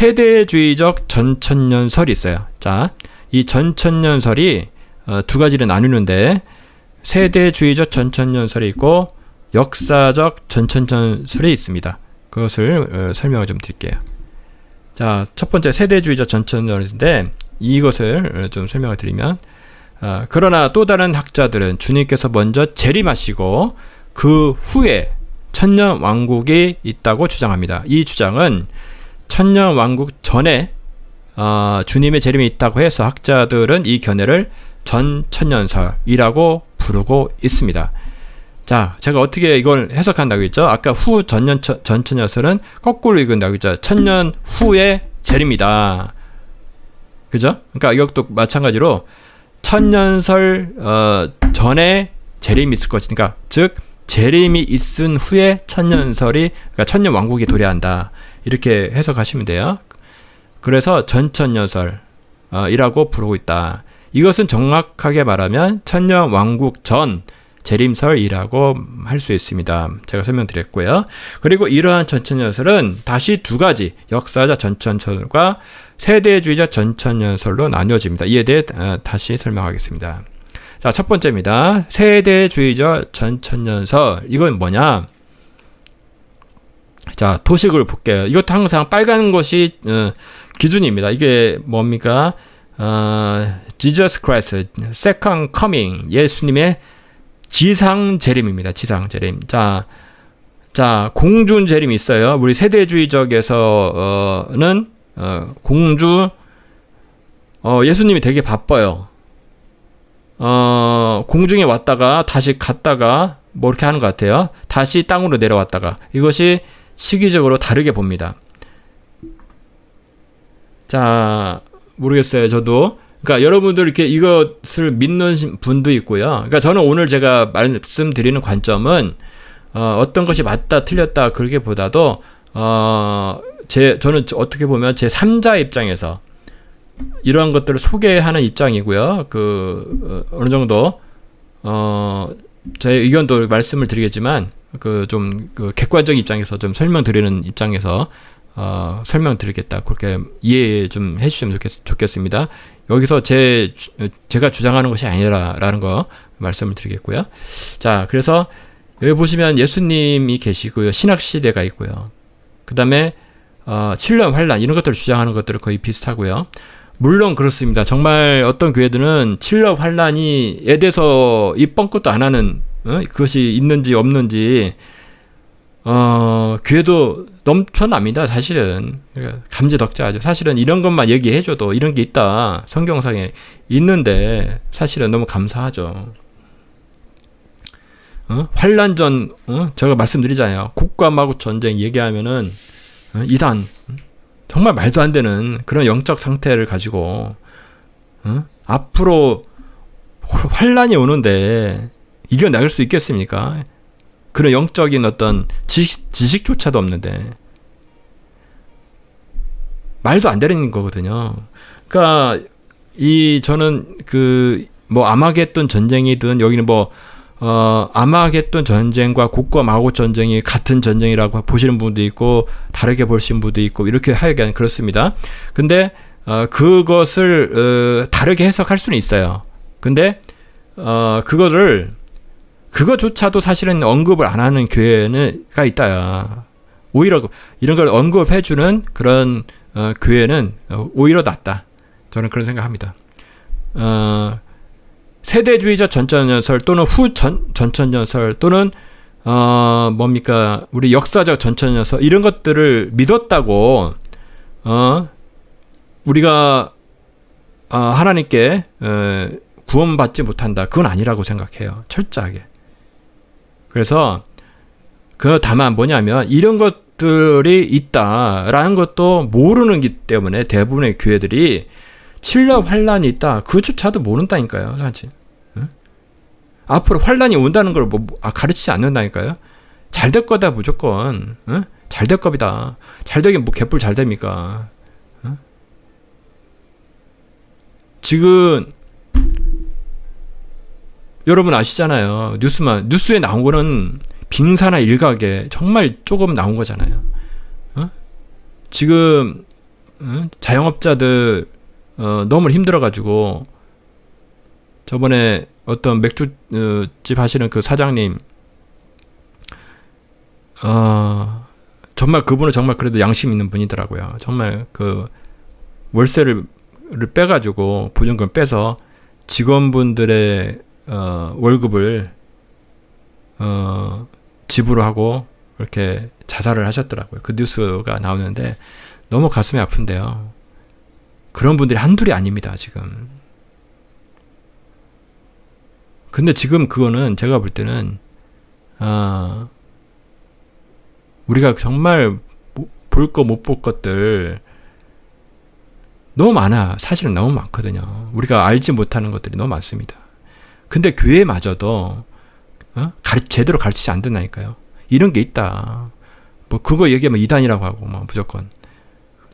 세대주의적 전천년설이 있어요. 자, 이 전천년설이 어, 두 가지를 나누는데 세대주의적 전천년설이 있고 역사적 전천년설이 있습니다. 그것을 어, 설명을 좀 드릴게요. 자, 첫 번째 세대주의적 전천년설인데 이것을 어, 좀 설명을 드리면 어, 그러나 또 다른 학자들은 주님께서 먼저 재림하시고 그 후에 천년 왕국이 있다고 주장합니다. 이 주장은 천년 왕국 전에 어, 주님의 재림이 있다고 해서 학자들은 이 견해를 전천년설이라고 부르고 있습니다. 자, 제가 어떻게 이걸 해석한다고 했죠? 아까 후 전년 전천년설은 거꾸로 읽은다고 했죠. 천년 후에 재림이다. 그죠? 그러니까 이것도 마찬가지로 천년설 어, 전에 재림이 있을 것이니까 즉 재림이 있은 후에 천년설이 그러니까 천년 왕국이 도래한다. 이렇게 해석하시면 돼요. 그래서 전천년설이라고 부르고 있다. 이것은 정확하게 말하면 천년 왕국 전 재림설이라고 할 수 있습니다. 제가 설명드렸고요. 그리고 이러한 전천년설은 다시 두 가지 역사자 전천년설과 세대주의자 전천년설로 나뉘어집니다. 이에 대해 어, 다시 설명하겠습니다. 자, 첫 번째입니다. 세대주의자 전천년설. 이건 뭐냐? 자, 도식을 볼게요. 이것도 항상 빨간 것이 어, 기준입니다. 이게 뭡니까? 어, Jesus Christ, Second Coming, 예수님의 지상 재림입니다. 지상 재림. 자, 자 공중 재림이 있어요. 우리 세대주의적에서는 어, 공주 어, 예수님이 되게 바빠요. 어, 공중에 왔다가 다시 갔다가 뭐 이렇게 하는 것 같아요. 다시 땅으로 내려왔다가 이것이 시기적으로 다르게 봅니다. 자, 모르겠어요. 저도. 그러니까 여러분들 이렇게 이것을 믿는 분도 있고요. 그러니까 저는 오늘 제가 말씀드리는 관점은 어, 어떤 것이 맞다 틀렸다 그렇게 보다도 어, 제 저는 어떻게 보면 제 3자 입장에서 이러한 것들을 소개하는 입장이고요. 그 어, 어느 정도 어, 제 의견도 말씀을 드리겠지만 그좀 그 객관적 입장에서 좀 설명드리는 입장에서 어, 설명드리겠다. 그렇게 이해 좀 해주시면 좋겠, 좋겠 습니다. 여기서 제, 제가 주장하는 것이 아니라라는 거 말씀을 드리겠고요. 자, 그래서 여기 보시면 예수님이 계시고요. 신학시대가 있고요. 그 다음에, 어, 7년 환란, 이런 것들을 주장하는 것들은 거의 비슷하고요. 물론 그렇습니다. 정말 어떤 교회들은 7년 환란이에 대해서 이 뻥끗도 안 하는, 어? 그것이 있는지 없는지, 어, 교회도 넘쳐납니다, 사실은. 그러니까 감지덕자하죠. 사실은 이런 것만 얘기해줘도 이런 게 있다. 성경상에 있는데, 사실은 너무 감사하죠. 어? 환란 전, 어? 제가 말씀드리잖아요. 국가 마구 전쟁 얘기하면은, 어? 이단, 정말 말도 안 되는 그런 영적 상태를 가지고, 어? 앞으로 환란이 오는데, 이겨낼 수 있겠습니까? 그런 영적인 어떤 지식, 지식조차도 없는데 말도 안 되는 거거든요. 그러니까 이 저는 그 뭐 아마겟돈 전쟁이든 여기는 뭐 어, 아마겟돈 전쟁과 국가 마고 전쟁이 같은 전쟁이라고 보시는 분도 있고 다르게 보시는 분도 있고 이렇게 하여간 그렇습니다. 근데 어, 그것을 어, 다르게 해석할 수는 있어요. 근데 어, 그거를 그거조차도 사실은 언급을 안 하는 교회가 있다. 오히려 이런 걸 언급해주는 그런 어, 교회는 오히려 낫다. 저는 그런 생각합니다. 어, 세대주의적 전천연설 또는 후 전, 전천연설 또는 어, 뭡니까 우리 역사적 전천연설 이런 것들을 믿었다고 어, 우리가 어, 하나님께 어, 구원받지 못한다. 그건 아니라고 생각해요. 철저하게. 그래서 그 다만 뭐냐면 이런 것들이 있다라는 것도 모르는 기 때문에 대부분의 교회들이 칠년 환란이 있다 그조차도 모른다니까요 사실 응? 앞으로 환란이 온다는 걸 뭐, 아, 가르치지 않는다니까요 잘 될 거다 무조건 응? 잘될 겁니다 잘 되긴 뭐 개뿔 잘 됩니까 응? 지금 여러분 아시잖아요. 뉴스만 뉴스에 나온 거는 빙사나 일각에 정말 조금 나온 거잖아요. 어? 지금 응? 자영업자들 어, 너무 힘들어가지고 저번에 어떤 맥주집 하시는 그 사장님 어, 정말 그분은 정말 그래도 양심 있는 분이더라고요. 정말 그 월세를 를 빼가지고 보증금 빼서 직원분들의 어, 월급을 어, 지불을 하고 이렇게 자살을 하셨더라고요. 그 뉴스가 나오는데 너무 가슴이 아픈데요. 그런 분들이 한둘이 아닙니다, 지금. 근데 지금 그거는 제가 볼 때는, 아, 우리가 정말 볼 거 못 볼 것들 너무 많아. 사실은 너무 많거든요. 우리가 알지 못하는 것들이 너무 많습니다. 근데 교회마저도 어? 가르, 제대로 가르치지 않는다니까요. 이런 게 있다. 뭐 그거 얘기하면 이단이라고 하고 뭐 무조건.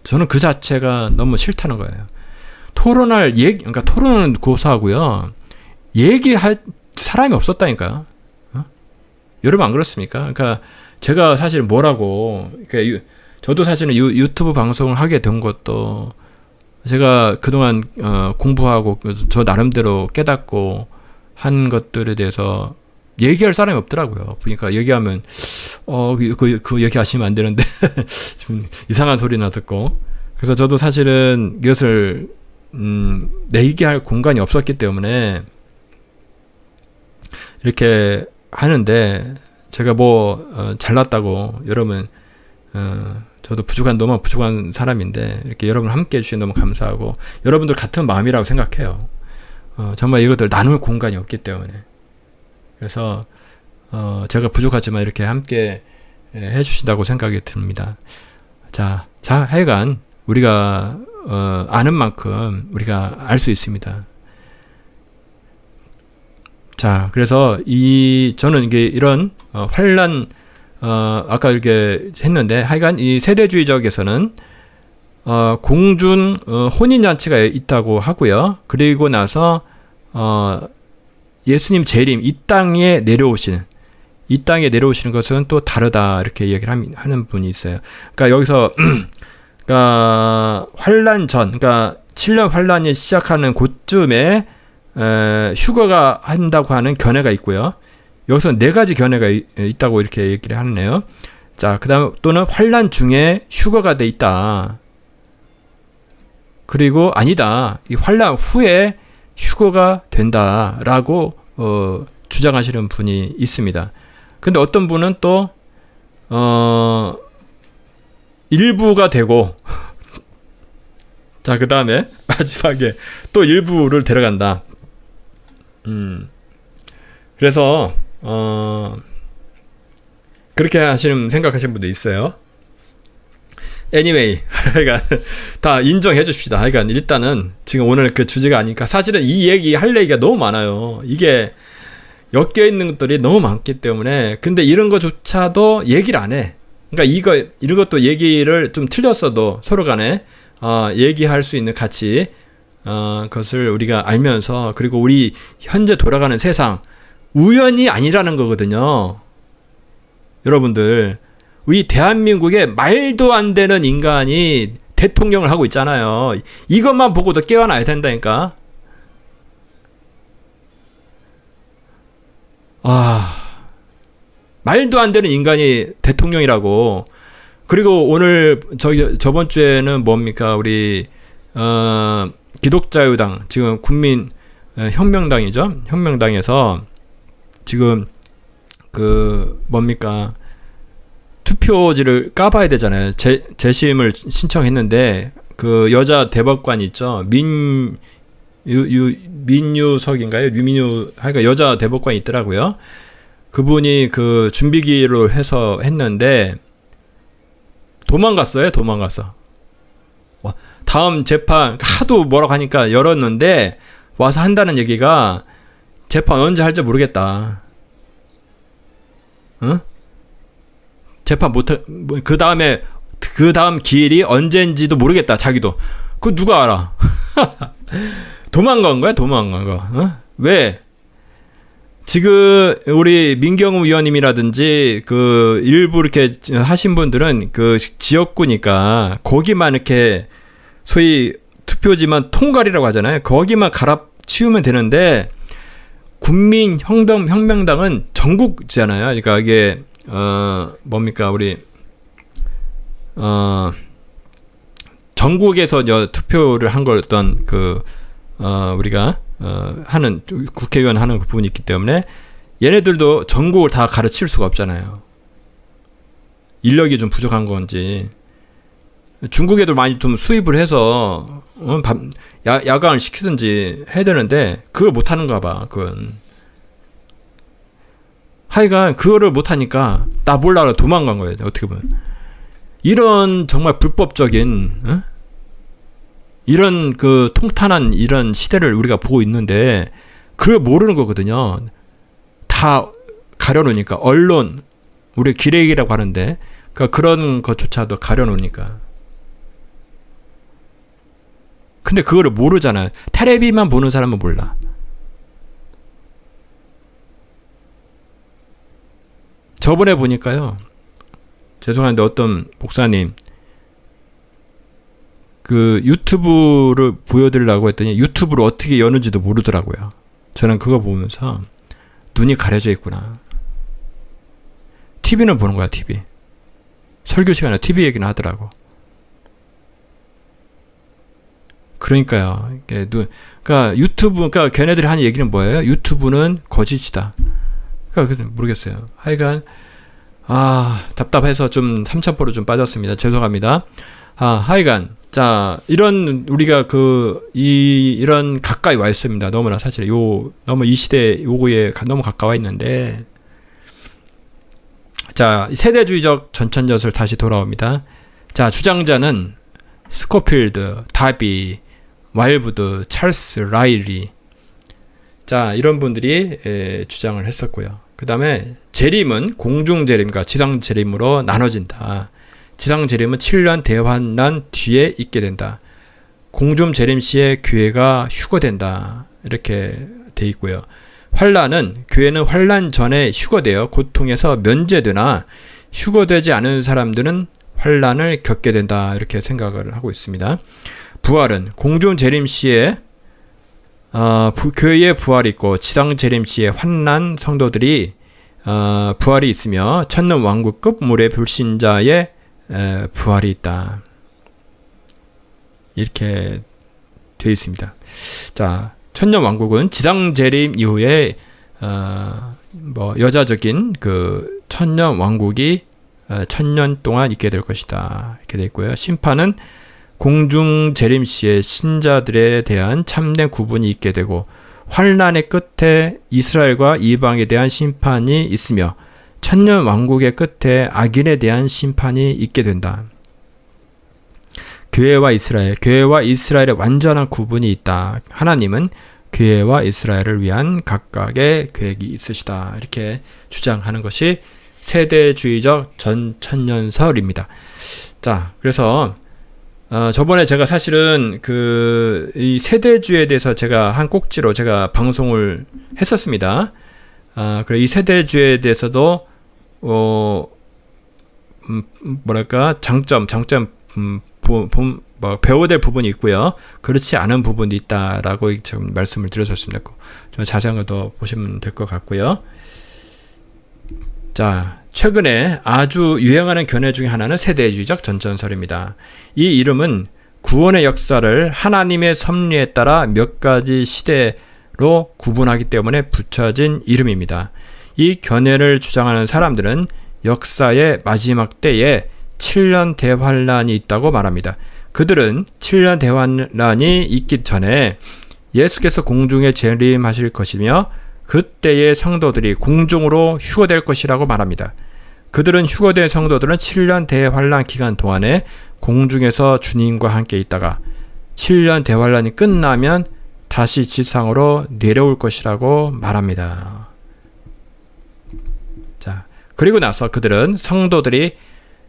저는 그 자체가 너무 싫다는 거예요. 토론할 얘기, 그러니까 토론은 고사하고요. 얘기할 사람이 없었다니까. 어? 여러분 안 그렇습니까? 그러니까 제가 사실 뭐라고, 그러니까 유, 저도 사실은 유, 유튜브 방송을 하게 된 것도 제가 그동안 어, 공부하고 그저 나름대로 깨닫고 한 것들에 대해서 얘기할 사람이 없더라고요. 보니까 얘기하면 어그 그, 그 얘기하시면 안 되는데 좀 이상한 소리나 듣고 그래서 저도 사실은 이것을 음, 내기할 공간이 없었기 때문에 이렇게 하는데 제가 뭐 어, 잘났다고 여러분 어, 저도 부족한 너무 부족한 사람인데 이렇게 여러분 함께 해주셔서 너무 감사하고 여러분들 같은 마음이라고 생각해요. 어, 정말 이것들 나눌 공간이 없기 때문에 그래서 어, 제가 부족하지만 이렇게 함께 예, 해주신다고 생각이 듭니다. 자, 자, 하여간 우리가 어, 아는 만큼 우리가 알 수 있습니다. 자, 그래서 이 저는 이게 이런 어, 환란 어, 아까 이렇게 했는데 하여간 이 세대주의적에서는 어, 공준 어, 혼인 잔치가 있다고 하고요. 그리고 나서 어, 예수님 재림 이 땅에 내려오시는 이 땅에 내려오시는 것은 또 다르다 이렇게 얘기를 하는 분이 있어요. 그러니까 여기서 그러니까 환란 전, 그러니까 7년 환란이 시작하는 그쯤에 에, 휴거가 한다고 하는 견해가 있고요. 여기서 네 가지 견해가 있, 다고 이렇게 얘기를 하네요. 자, 그다음 또는 환란 중에 휴거가 돼 있다. 그리고 아니다. 이 환란 후에 휴거가 된다라고 어, 주장하시는 분이 있습니다. 근데 어떤 분은 또 어, 일부가 되고 자, 그다음에 마지막에 또 일부를 데려간다. 음. 그래서 어, 그렇게 하시는 생각하시는 분도 있어요. Anyway, 그러니까 다 인정해 줍시다. 그러니까 일단은 지금 오늘 그 주제가 아니까 사실은 이 얘기 할 얘기가 너무 많아요. 이게 엮여 있는 것들이 너무 많기 때문에 근데 이런 거조차도 얘기를 안 해. 그러니까 이거 이런 것도 얘기를 좀 틀렸어도 서로 간에 어, 얘기할 수 있는 가치 어, 것을 우리가 알면서 그리고 우리 현재 돌아가는 세상 우연이 아니라는 거거든요. 여러분들, 우리 대한민국에 말도 안 되는 인간이 대통령을 하고 있잖아요. 이것만 보고도 깨어나야 된다니까. 아, 말도 안 되는 인간이 대통령이라고. 그리고 오늘 저 저번 주에는 뭡니까 우리 어 기독자유당 지금 국민 어, 혁명당이죠. 혁명당에서 지금 그 뭡니까 투표지를 까봐야 되잖아요. 재, 재심을 신청했는데 그 여자 대법관 있죠. 민 유, 유, 민유석인가요? 유민유, 하여간 여자 대법관이 있더라고요. 그분이 그 준비기로 해서 했는데, 도망갔어요, 도망갔어. 다음 재판, 하도 뭐라고 하니까 열었는데, 와서 한다는 얘기가, 재판 언제 할지 모르겠다. 응? 재판 못, 뭐, 그 다음에, 그 다음 기일이 언제인지도 모르겠다, 자기도. 그 누가 알아? 도망간 거야, 도망간 거. 어? 왜? 지금 우리 민경우 위원님이라든지 그 일부 이렇게 하신 분들은 그 지역구니까 거기만 이렇게 소위 투표지만 통갈이라고 하잖아요. 거기만 갈아치우면 되는데 국민 혁명 혁명당은 전국잖아요. 그러니까 이게 어 뭡니까 우리 어 전국에서 저 투표를 한 걸 어떤 그 어 우리가 어 하는 국회의원 하는 그 부분이 있기 때문에 얘네들도 전국을 다 가르칠 수가 없잖아요. 인력이 좀 부족한 건지 중국에도 많이 좀 수입을 해서 어, 밤, 야, 야간을 시키든지 해야 되는데 그걸 못 하는가 봐. 그건 하여간 그거를 못 하니까 나 몰라라 도망간 거예요. 어떻게 보면 이런 정말 불법적인 어? 이런 그 통탄한 이런 시대를 우리가 보고 있는데 그걸 모르는 거거든요. 다 가려놓으니까 언론 우리 기레기라고 하는데 그러니까 그런 것조차도 가려놓으니까. 근데 그거를 모르잖아요. 테레비만 보는 사람은 몰라. 저번에 보니까요. 죄송한데 어떤 목사님 그 유튜브를 보여드리려고 했더니 유튜브를 어떻게 여는지도 모르더라고요. 저는 그거 보면서 눈이 가려져 있구나. TV는 보는 거야, TV. 설교 시간에 TV 얘기는 하더라고. 그러니까요. 이게 눈, 그러니까 유튜브, 그러니까 걔네들이 하는 얘기는 뭐예요? 유튜브는 거짓이다. 그러니까 모르겠어요. 하여간 아 답답해서 좀 삼천포로 좀 빠졌습니다. 죄송합니다. 아 하여간 자 이런 우리가 그 이 이런 가까이 와 있습니다. 너무나 사실 요 너무 이 시대 요거에 너무 가까워 있는데 자 세대주의적 전천젓을 다시 돌아옵니다. 자 주장자는 스코필드, 다비, 와일브드, 찰스, 라일리 자 이런 분들이 에, 주장을 했었고요. 그 다음에 재림은 공중 재림과 지상 재림으로 나눠진다. 지상 재림은 7년 대환란 뒤에 있게 된다. 공중 재림 시에 교회가 휴거된다. 이렇게 돼 있고요. 환란은 교회는 환란 전에 휴거되어 고통에서 면제되나 휴거되지 않은 사람들은 환란을 겪게 된다. 이렇게 생각을 하고 있습니다. 부활은 공중 재림 시에 어, 부, 교회의 부활이 있고 지상 재림 시에 환난 성도들이 어, 부활이 있으며 천년 왕국급 물의 불신자의 에, 부활이 있다. 이렇게 되어 있습니다. 자, 천년 왕국은 지상 재림 이후에 어, 뭐 여자적인 그 천년 왕국이 어, 천년 동안 있게 될 것이다. 이렇게 되어 있고요. 심판은 공중 재림 시에 신자들에 대한 참된 구분이 있게 되고 환란의 끝에 이스라엘과 이방에 대한 심판이 있으며 천년 왕국의 끝에 악인에 대한 심판이 있게 된다. 교회와 이스라엘, 교회와 이스라엘의 완전한 구분이 있다. 하나님은 교회와 이스라엘을 위한 각각의 계획이 있으시다. 이렇게 주장하는 것이 세대주의적 전천년설입니다. 자, 그래서 어, 저번에 제가 사실은 그 이 세대주에 대해서 제가 한 꼭지로 제가 방송을 했었습니다. 아, 그래 이 세대주에 대해서도 어 음, 뭐랄까 장점 장점 음, 보, 보, 뭐 배워야 될 부분이 있고요. 그렇지 않은 부분이 있다라고 지금 말씀을 드렸었습니다. 좀 자세한 거 더 보시면 될 것 같고요. 자, 최근에 아주 유행하는 견해 중에 하나는 세대주의적 전전설입니다. 이 이름은 구원의 역사를 하나님의 섭리에 따라 몇 가지 시대로 구분하기 때문에 붙여진 이름입니다. 이 견해를 주장하는 사람들은 역사의 마지막 때에 7년 대환란이 있다고 말합니다. 그들은 7년 대환란이 있기 전에 예수께서 공중에 재림하실 것이며 그때의 성도들이 공중으로 휴거될 것이라고 말합니다. 그들은 휴거된 성도들은 7년 대환란 기간 동안에 공중에서 주님과 함께 있다가 7년 대환란이 끝나면 다시 지상으로 내려올 것이라고 말합니다. 자, 그리고 나서 그들은 성도들이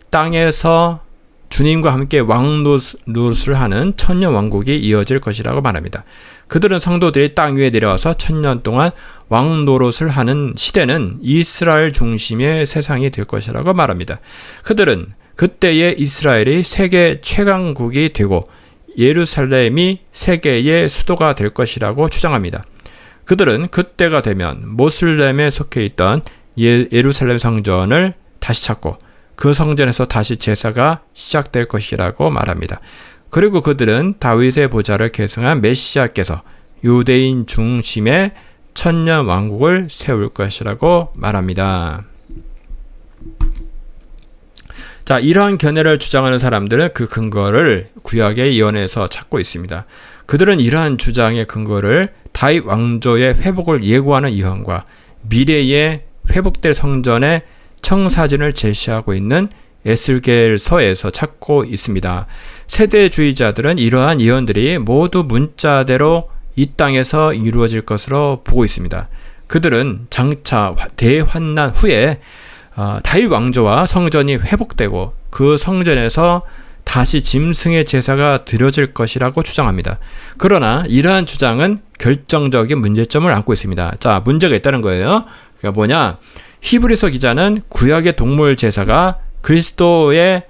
땅에서 주님과 함께 왕노릇을 하는 천년 왕국이 이어질 것이라고 말합니다. 그들은 성도들이 땅 위에 내려와서 천년 동안 왕노릇을 하는 시대는 이스라엘 중심의 세상이 될 것이라고 말합니다. 그들은 그때의 이스라엘이 세계 최강국이 되고 예루살렘이 세계의 수도가 될 것이라고 주장합니다. 그들은 그때가 되면 모슬렘에 속해 있던 예, 예루살렘 성전을 다시 찾고 그 성전에서 다시 제사가 시작될 것이라고 말합니다. 그리고 그들은 다윗의 보좌를 계승한 메시아께서 유대인 중심의 천년 왕국을 세울 것이라고 말합니다. 자, 이러한 견해를 주장하는 사람들은 그 근거를 구약의 예언에서 찾고 있습니다. 그들은 이러한 주장의 근거를 다윗 왕조의 회복을 예고하는 예언과 미래에 회복될 성전의 청사진을 제시하고 있는 에스겔서에서 찾고 있습니다. 세대주의자들은 이러한 예언들이 모두 문자대로 이 땅에서 이루어질 것으로 보고 있습니다. 그들은 장차 대환난 후에 어, 다윗 왕조와 성전이 회복되고 그 성전에서 다시 짐승의 제사가 드려질 것이라고 주장합니다. 그러나 이러한 주장은 결정적인 문제점을 안고 있습니다. 자, 문제가 있다는 거예요. 그러니까 뭐냐? 히브리서 기자는 구약의 동물 제사가 그리스도의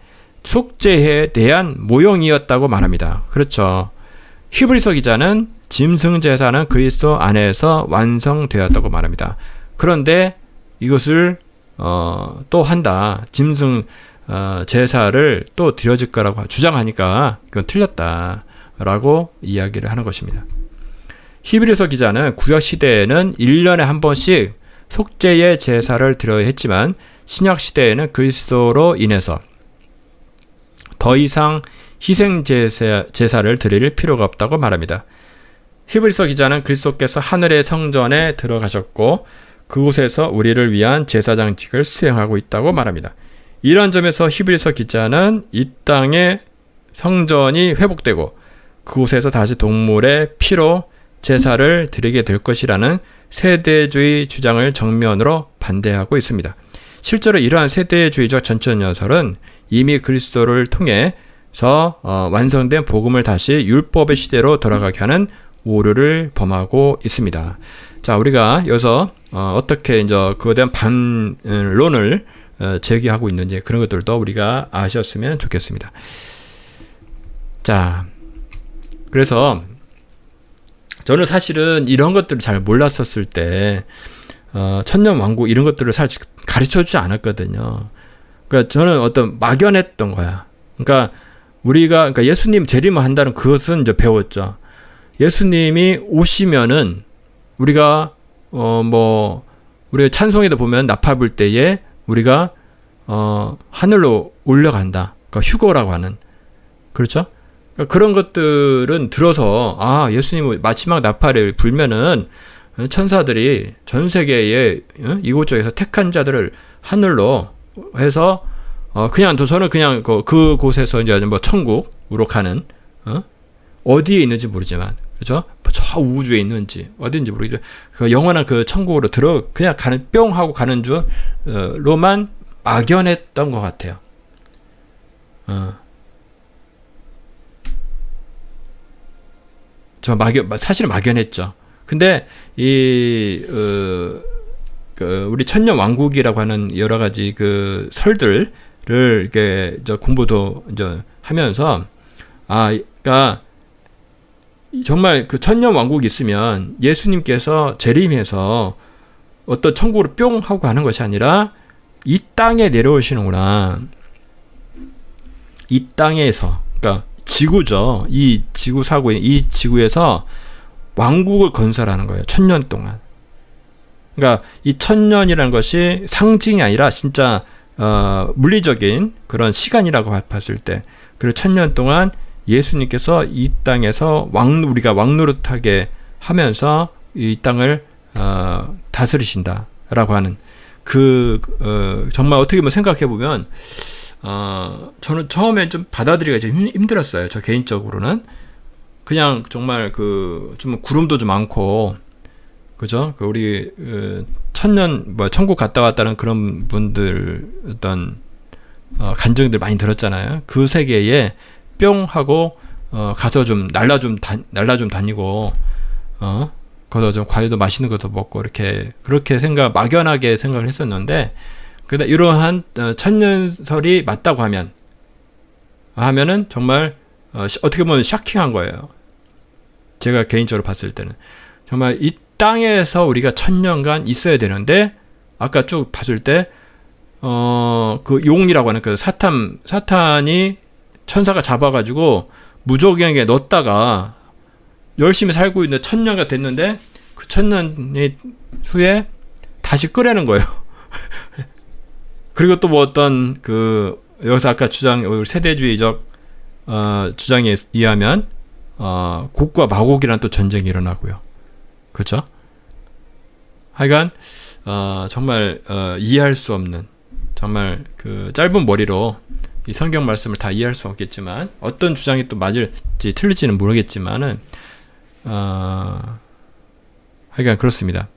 속죄에 대한 모형이었다고 말합니다. 그렇죠. 히브리서 기자는 짐승 제사는 그리스도 안에서 완성되었다고 말합니다. 그런데 이것을 어, 또 한다. 짐승 어, 제사를 또 드려질 거라고 주장하니까 그건 틀렸다라고 이야기를 하는 것입니다. 히브리서 기자는 구약 시대에는 1년에 한 번씩 속죄의 제사를 드려야 했지만 신약 시대에는 그리스도로 인해서 더 이상 희생 제사, 제사를 드릴 필요가 없다고 말합니다. 히브리서 기자는 그리스도께서 하늘의 성전에 들어가셨고 그곳에서 우리를 위한 제사장직을 수행하고 있다고 말합니다. 이런 점에서 히브리서 기자는 이 땅의 성전이 회복되고 그곳에서 다시 동물의 피로 제사를 드리게 될 것이라는 세대주의 주장을 정면으로 반대하고 있습니다. 실제로 이러한 세대주의적 전천 연설은 이미 그리스도를 통해서 어, 완성된 복음을 다시 율법의 시대로 돌아가게 하는 오류를 범하고 있습니다. 자, 우리가 여기서 어, 떻게 이제 그에 대한 반론을 어, 제기하고 있는지 그런 것들도 우리가 아셨으면 좋겠습니다. 자, 그래서 저는 사실은 이런 것들을 잘 몰랐었을 때 어, 천년 왕국 이런 것들을 사실 가르쳐 주지 않았거든요. 그러니까 저는 어떤 막연했던 거야. 그러니까 우리가 그러니까 예수님 재림을 한다는 그것은 이제 배웠죠. 예수님이 오시면은 우리가 어 뭐 우리 찬송에도 보면 나팔 불 때에 우리가 어 하늘로 올라간다. 그러니까 휴거라고 하는 그렇죠? 그러니까 그런 것들은 들어서 아 예수님 마지막 나팔을 불면은 천사들이 전 세계에 어, 이곳저곳에서 택한 자들을 하늘로 해서 어 그냥 또 저는 그냥 그, 그 곳에서 이제 뭐 천국으로 가는 어 어디에 있는지 모르지만 그죠? 저 우주에 있는지 어딘지 모르겠죠. 그 영원한 그 천국으로 들어 그냥 가는 뿅 하고 가는 줄로만 막연했던 것 같아요. 어. 저 막연 사실은 막연했죠. 근데 이 어, 그 우리 천년 왕국이라고 하는 여러 가지 그 설들을 이렇게 저 공부도 이제 하면서 아 그러니까 정말 그 천년 왕국이 있으면 예수님께서 재림해서 어떤 천국으로 뿅 하고 가는 것이 아니라 이 땅에 내려오시는구나. 이 땅에서, 그러니까 지구죠. 이 지구 사고에, 이 지구에서 왕국을 건설하는 거예요. 천년 동안. 그러니까 이 천년이라는 것이 상징이 아니라 진짜 어, 물리적인 그런 시간이라고 봤을 때, 그리고 천년 동안 예수님께서 이 땅에서 왕 우리가 왕노릇하게 하면서 이 땅을 어, 다스리신다라고 하는 그 어, 정말 어떻게 보면 생각해 보면 어, 저는 처음에 좀 받아들이기가 좀 힘들었어요. 저 개인적으로는 그냥 정말 그 좀 구름도 좀 많고 그죠? 그 우리 그 천년 뭐 천국 갔다 왔다는 그런 분들 어떤 어, 간증들 많이 들었잖아요. 그 세계에 뿅 하고 어, 가서 좀 날라 좀 다, 날라 좀 다니고 어 거기서 좀 과일도 맛있는 것도 먹고 이렇게 그렇게 생각 막연하게 생각을 했었는데 그다 이러한 어, 천년설이 맞다고 하면 하면은 정말 어, 시- 어떻게 보면 샤킹한 거예요. 제가 개인적으로 봤을 때는 정말 이 땅에서 우리가 천년간 있어야 되는데 아까 쭉 봤을 때 어, 그 용이라고 하는 그 사탄, 사탄이 천사가 잡아가지고 무적에게 넣었다가 열심히 살고 있는데 천년가 됐는데 그 천년이 후에 다시 끄라는 거예요. 그리고 또 뭐 어떤 그 여기서 아까 주장 세대주의적 어, 주장에 의하면 어, 곡과 마곡이라는 또 전쟁이 일어나고요. 그렇죠? 하여간 어, 정말 어, 이해할 수 없는 정말 그 짧은 머리로 이 성경 말씀을 다 이해할 수 없겠지만 어떤 주장이 또 맞을지 틀릴지는 모르겠지만은 어, 하여간 그렇습니다.